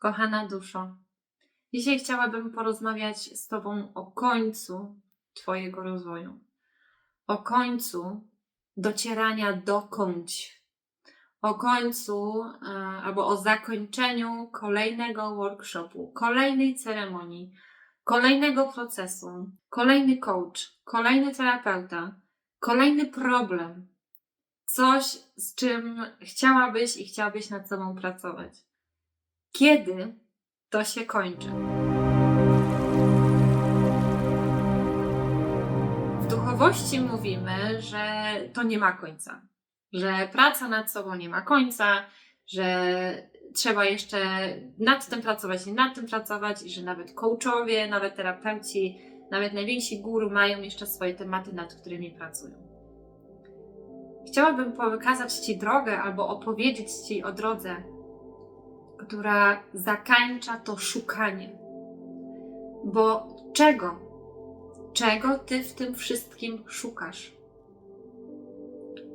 Kochana duszo, dzisiaj chciałabym porozmawiać z Tobą o końcu Twojego rozwoju, o końcu docierania dokądś, o końcu e, albo o zakończeniu kolejnego workshopu, kolejnej ceremonii, kolejnego procesu, kolejny coach, kolejny terapeuta, kolejny problem, coś, z czym chciałabyś i chciałbyś nad sobą pracować. Kiedy to się kończy? W duchowości mówimy, że to nie ma końca, że praca nad sobą nie ma końca, że trzeba jeszcze nad tym pracować i nad tym pracować, i że nawet coachowie, nawet terapeuci, nawet najwięksi guru mają jeszcze swoje tematy, nad którymi pracują. Chciałabym pokazać Ci drogę albo opowiedzieć Ci o drodze, która zakańcza to szukanie. Bo czego? Czego Ty w tym wszystkim szukasz?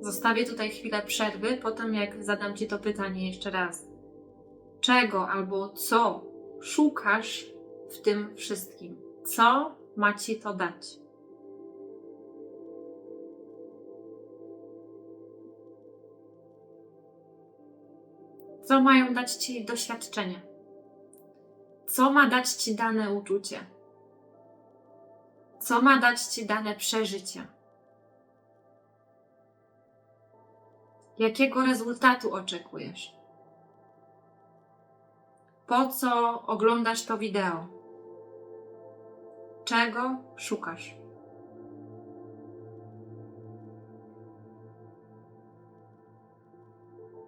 Zostawię tutaj chwilę przerwy, potem jak zadam Ci to pytanie jeszcze raz. Czego albo co szukasz w tym wszystkim? Co ma Ci to dać? Co mają dać Ci doświadczenia? Co ma dać Ci dane uczucie? Co ma dać Ci dane przeżycie? Jakiego rezultatu oczekujesz? Po co oglądasz to wideo? Czego szukasz?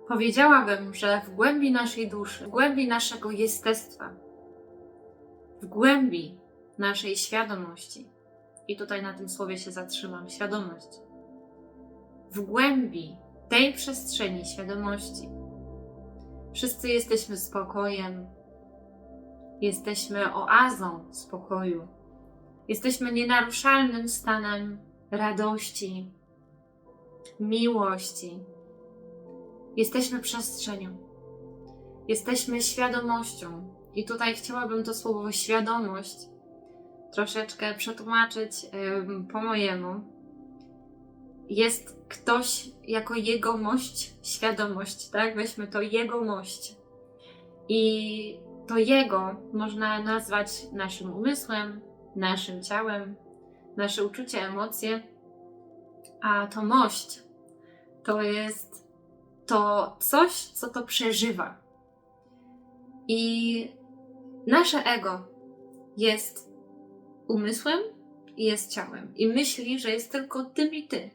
Powiedziałabym, że w głębi naszej duszy, w głębi naszego jestestwa, w głębi naszej świadomości, i tutaj na tym słowie się zatrzymam świadomość, w głębi tej przestrzeni świadomości, wszyscy jesteśmy spokojem, jesteśmy oazą spokoju, jesteśmy nienaruszalnym stanem radości, miłości Jesteśmy przestrzenią. Jesteśmy świadomością. I tutaj chciałabym to słowo świadomość troszeczkę przetłumaczyć po mojemu. Jest ktoś jako jegomość, świadomość, tak? Weźmy to jegomość. I to jego można nazwać naszym umysłem, naszym ciałem, nasze uczucia, emocje, a to mość to jest to coś, co to przeżywa. I nasze ego jest umysłem i jest ciałem. I myśli, że jest tylko tym i ty.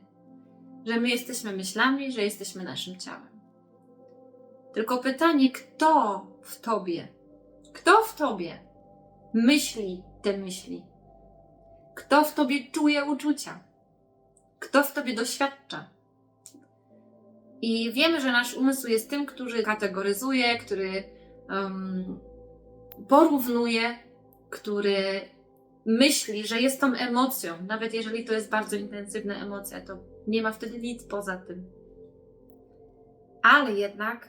Że my jesteśmy myślami, że jesteśmy naszym ciałem. Tylko pytanie, kto w tobie, kto w tobie myśli te myśli? Kto w tobie czuje uczucia? Kto w tobie doświadcza? I wiemy, że nasz umysł jest tym, który kategoryzuje, który um, porównuje, który myśli, że jest tą emocją, nawet jeżeli to jest bardzo intensywna emocja, to nie ma wtedy nic poza tym. Ale jednak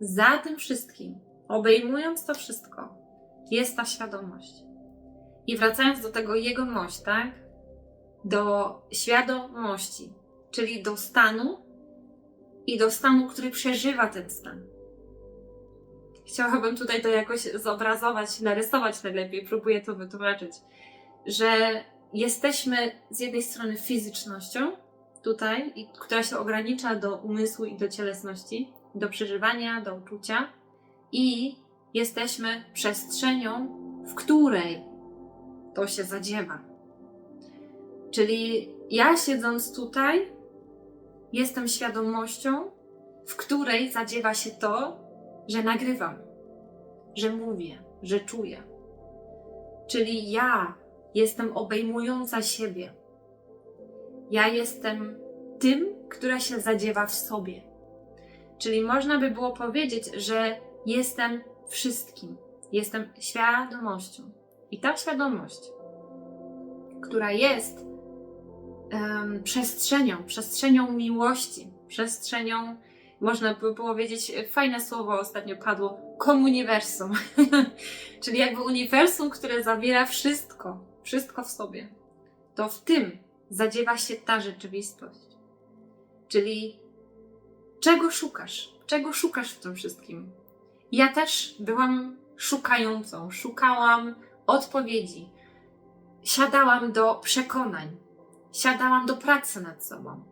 za tym wszystkim, obejmując to wszystko, jest ta świadomość. I wracając do tego jego mość, tak? Do świadomości, czyli do stanu, i do stanu, który przeżywa ten stan. Chciałabym tutaj to jakoś zobrazować, narysować najlepiej, próbuję to wytłumaczyć, że jesteśmy z jednej strony fizycznością, tutaj, która się ogranicza do umysłu i do cielesności, do przeżywania, do uczucia, i jesteśmy przestrzenią, w której to się zadziewa. Czyli ja siedząc tutaj, jestem świadomością, w której zadziewa się to, że nagrywam, że mówię, że czuję. Czyli ja jestem obejmująca siebie. Ja jestem tym, która się zadziewa w sobie. Czyli można by było powiedzieć, że jestem wszystkim. Jestem świadomością. I ta świadomość, która jest um, przestrzenią, przestrzenią miłości, przestrzenią można by było powiedzieć, fajne słowo ostatnio padło, komuniwersum. Czyli jakby uniwersum, które zawiera wszystko, wszystko w sobie. To w tym zadziewa się ta rzeczywistość. Czyli czego szukasz? Czego szukasz w tym wszystkim? Ja też byłam szukającą, szukałam odpowiedzi. Siadałam do przekonań, siadałam do pracy nad sobą.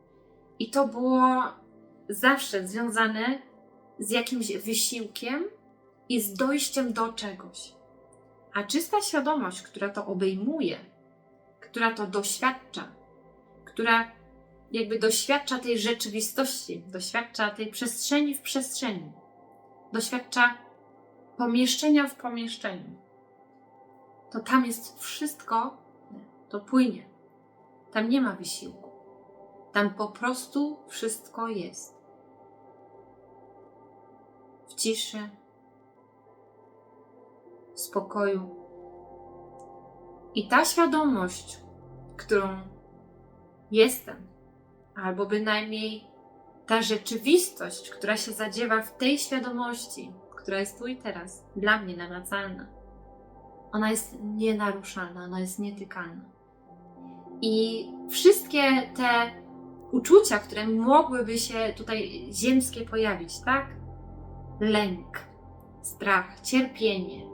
I to było zawsze związane z jakimś wysiłkiem i z dojściem do czegoś. A czysta świadomość, która to obejmuje, która to doświadcza, która jakby doświadcza tej rzeczywistości, doświadcza tej przestrzeni w przestrzeni, doświadcza pomieszczenia w pomieszczeniu, to tam jest wszystko, to płynie. Tam nie ma wysiłku. Tam po prostu wszystko jest. W ciszy, w spokoju. I ta świadomość, którą jestem, albo bynajmniej ta rzeczywistość, która się zadziewa w tej świadomości, która jest tu i teraz, dla mnie namacalna, ona jest nienaruszalna, ona jest nietykalna. I wszystkie te uczucia, które mogłyby się tutaj ziemskie pojawić, tak? Lęk, strach, cierpienie,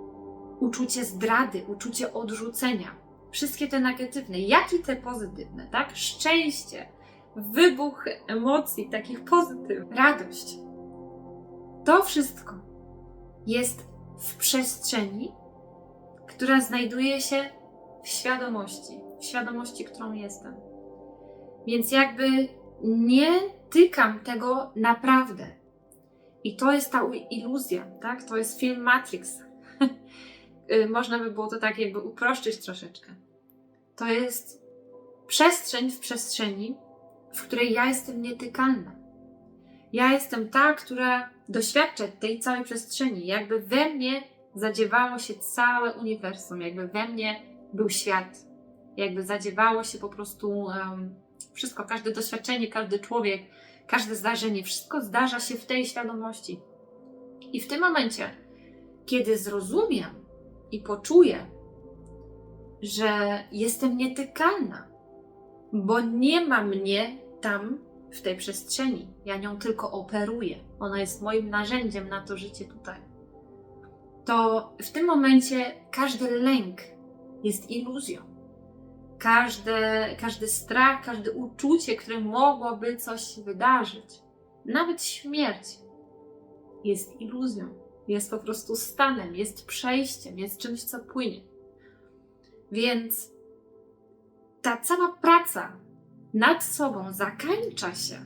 uczucie zdrady, uczucie odrzucenia, wszystkie te negatywne, jak i te pozytywne, tak? Szczęście, wybuch emocji, takich pozytywnych, radość. To wszystko jest w przestrzeni, która znajduje się w świadomości, świadomości, którą jestem. Więc jakby nie tykam tego naprawdę. I to jest ta iluzja, tak? To jest film Matrix. Y, można by było to tak jakby uproszczyć troszeczkę. To jest przestrzeń w przestrzeni, w której ja jestem nietykalna. Ja jestem ta, która doświadcza tej całej przestrzeni. Jakby we mnie zadziewało się całe uniwersum, jakby we mnie był świat. Jakby zadziewało się po prostu um, wszystko, każde doświadczenie, każdy człowiek, każde zdarzenie, wszystko zdarza się w tej świadomości. I w tym momencie, kiedy zrozumiem i poczuję, że jestem nietykalna, bo nie ma mnie tam w tej przestrzeni. Ja nią tylko operuję. Ona jest moim narzędziem na to życie tutaj. To w tym momencie każdy lęk jest iluzją. Każde, każdy strach, każde uczucie, które mogłoby coś wydarzyć, nawet śmierć, jest iluzją. Jest po prostu stanem, jest przejściem, jest czymś, co płynie. Więc ta cała praca nad sobą zakańcza się,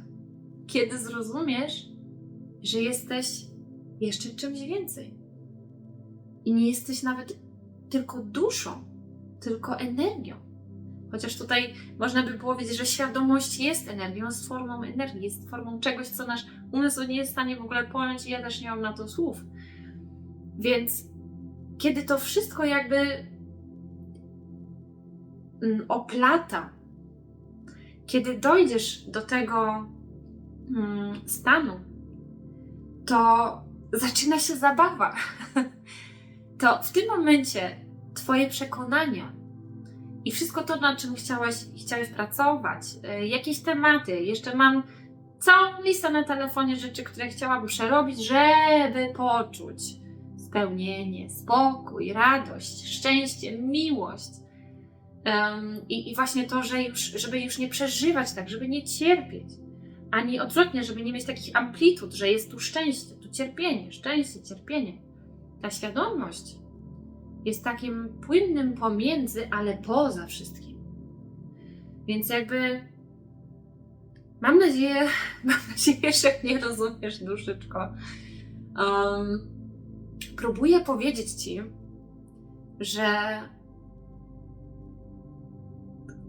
kiedy zrozumiesz, że jesteś jeszcze czymś więcej. I nie jesteś nawet tylko duszą, tylko energią. Chociaż tutaj można by było powiedzieć, że świadomość jest energią, jest formą energii, jest formą czegoś, co nasz umysł nie jest w stanie w ogóle pojąć i ja też nie mam na to słów. Więc kiedy to wszystko jakby mm, oplata kiedy dojdziesz do tego mm, stanu, to zaczyna się zabawa. to w tym momencie Twoje przekonania i wszystko to, nad czym chciałaś, chciałeś pracować, y, jakieś tematy, jeszcze mam całą listę na telefonie rzeczy, które chciałabym przerobić, żeby poczuć spełnienie, spokój, radość, szczęście, miłość. Um, i, I właśnie to, że już, żeby już nie przeżywać tak, żeby nie cierpieć, ani odwrotnie, żeby nie mieć takich amplitud, że jest tu szczęście, tu cierpienie, szczęście, cierpienie. Ta świadomość jest takim płynnym pomiędzy, ale poza wszystkim. Więc jakby mam nadzieję, mam nadzieję, że nie rozumiesz duszyczko. Um, próbuję powiedzieć Ci, że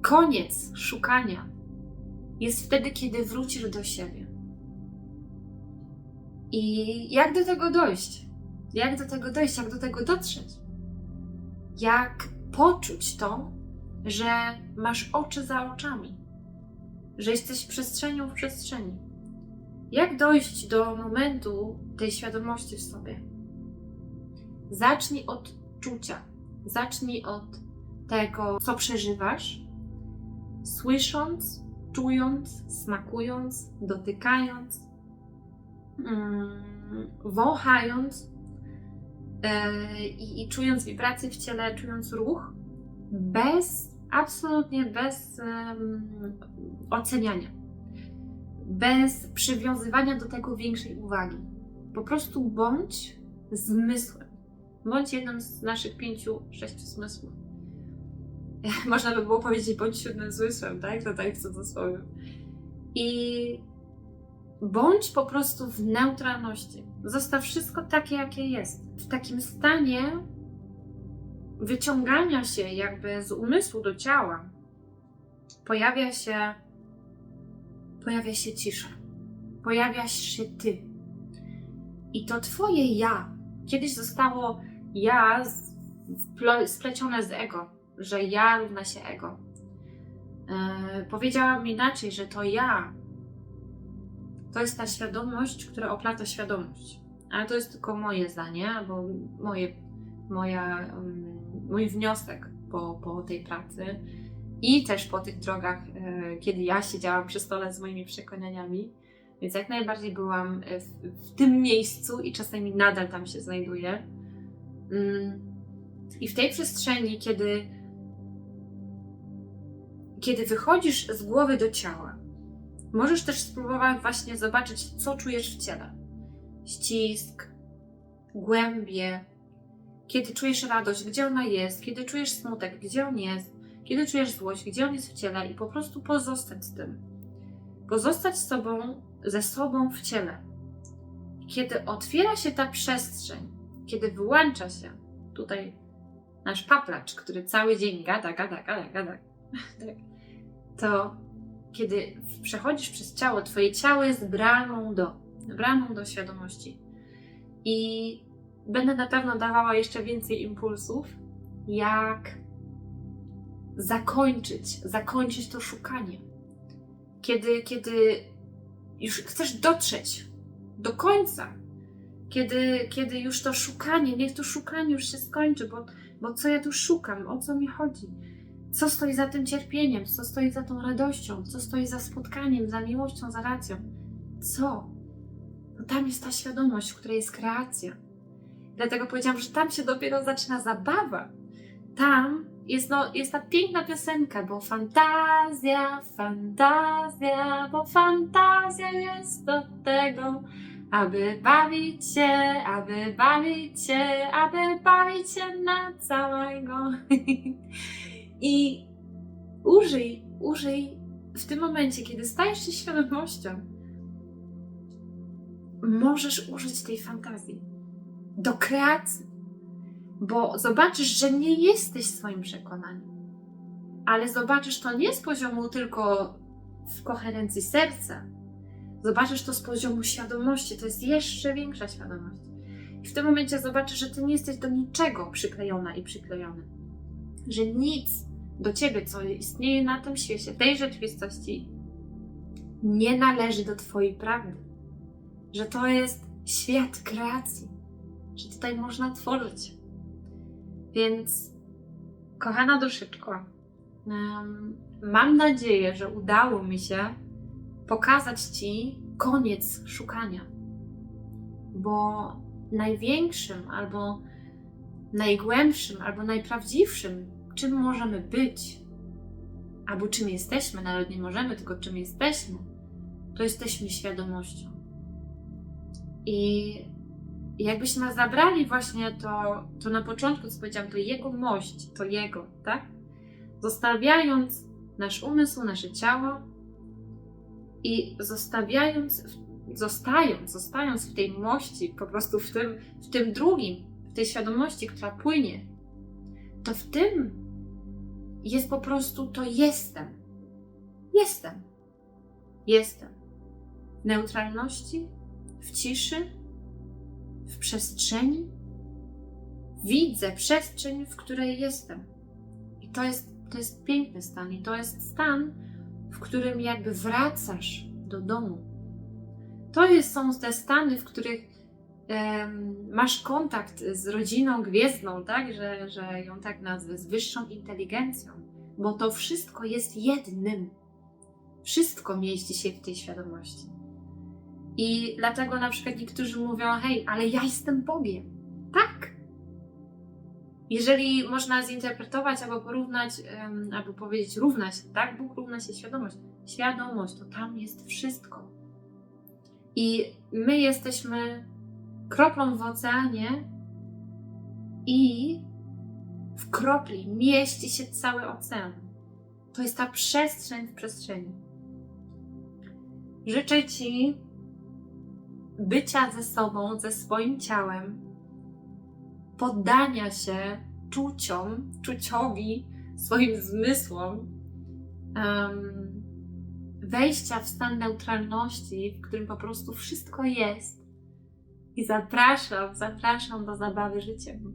Koniec szukania jest wtedy, kiedy wrócisz do siebie. I jak do tego dojść? Jak do tego dojść? Jak do tego dotrzeć? Jak poczuć to, że masz oczy za oczami, że jesteś przestrzenią w przestrzeni, Jak dojść do momentu tej świadomości w sobie? Zacznij od czucia. Zacznij od tego, co przeżywasz, słysząc, czując, smakując, dotykając, mm, wąchając i, i czując wibracje w ciele, czując ruch, bez, absolutnie bez em, oceniania, bez przywiązywania do tego większej uwagi. Po prostu bądź zmysłem. Bądź jednym z naszych pięciu, sześciu zmysłów. Można by było powiedzieć, bądź siódmym zmysłem, tak? Tutaj w cudzysłowie. I bądź po prostu w neutralności. Zostaw wszystko takie, jakie jest. W takim stanie wyciągania się jakby z umysłu do ciała pojawia się pojawia się cisza. Pojawia się ty. I to twoje ja kiedyś zostało ja splecione z ego, że ja równa się ego. Yy, powiedziałam inaczej, że to ja to jest ta świadomość, która oplata świadomość. Ale to jest tylko moje zdanie, albo moje, moja, mój wniosek po, po tej pracy i też po tych drogach, e, kiedy ja siedziałam przy stole z moimi przekonaniami. Więc jak najbardziej byłam w, w tym miejscu i czasami nadal tam się znajduję. Mm, I w tej przestrzeni, kiedy, kiedy wychodzisz z głowy do ciała, możesz też spróbować właśnie zobaczyć, co czujesz w ciele. Ścisk, głębie, kiedy czujesz radość, gdzie ona jest, kiedy czujesz smutek, gdzie on jest, kiedy czujesz złość, gdzie on jest w ciele i po prostu pozostać z tym. Pozostać z sobą, ze sobą w ciele. Kiedy otwiera się ta przestrzeń, kiedy wyłącza się tutaj nasz paplacz, który cały dzień gada, gada, gada, gada, tak, to kiedy przechodzisz przez ciało, twoje ciało jest bramą do, bramą do świadomości. I będę na pewno dawała jeszcze więcej impulsów, jak zakończyć, zakończyć to szukanie. Kiedy, kiedy już chcesz dotrzeć do końca, kiedy, kiedy już to szukanie, niech to szukanie już się skończy, bo, bo co ja tu szukam, o co mi chodzi? Co stoi za tym cierpieniem, co stoi za tą radością, co stoi za spotkaniem, za miłością, za racją? Co? No tam jest ta świadomość, w której jest kreacja. Dlatego powiedziałam, że tam się dopiero zaczyna zabawa. Tam jest, no, jest ta piękna piosenka, bo fantazja, fantazja, bo fantazja jest do tego, aby bawić się, aby bawić się, aby bawić się na całego. I użyj, użyj w tym momencie, kiedy stajesz się świadomością, możesz użyć tej fantazji do kreacji, bo zobaczysz, że nie jesteś swoim przekonaniem, ale zobaczysz to nie z poziomu tylko w koherencji serca, zobaczysz to z poziomu świadomości, to jest jeszcze większa świadomość. I w tym momencie zobaczysz, że ty nie jesteś do niczego przyklejona i przyklejony, że nic do ciebie, co istnieje na tym świecie, tej rzeczywistości, nie należy do twojej prawdy, że to jest świat kreacji że tutaj można tworzyć. Więc, kochana duszyczko, mam nadzieję, że udało mi się pokazać Ci koniec szukania. Bo największym, albo najgłębszym, albo najprawdziwszym, czym możemy być, albo czym jesteśmy, nawet nie możemy, tylko czym jesteśmy, to jesteśmy świadomością. I jakbyśmy zabrali właśnie to, to na początku, co powiedziałam, to jego mość, to jego, tak? Zostawiając nasz umysł, nasze ciało i zostawiając, zostając, zostając w tej mości, po prostu w tym, w tym drugim, w tej świadomości, która płynie, to w tym jest po prostu to jestem. Jestem. Jestem. W neutralności, w ciszy, w przestrzeni. Widzę przestrzeń, w której jestem. I to jest, to jest piękny stan. I to jest stan, w którym jakby wracasz do domu. To jest, są te stany, w których masz kontakt z rodziną gwiezdną, tak? Że, że ją tak nazwę, z wyższą inteligencją, bo to wszystko jest jednym. Wszystko mieści się w tej świadomości. I dlatego na przykład niektórzy mówią: Hej, ale ja jestem Bogiem. Tak. Jeżeli można zinterpretować albo porównać, albo powiedzieć równa się, tak? Bóg równa się świadomość. Świadomość to tam jest wszystko. I my jesteśmy kroplą w oceanie i w kropli mieści się cały ocean. To jest ta przestrzeń w przestrzeni. Życzę Ci bycia ze sobą, ze swoim ciałem, poddania się czuciom, czuciowi, swoim zmysłom, em, wejścia w stan neutralności, w którym po prostu wszystko jest. I zapraszam, zapraszam do zabawy życiem.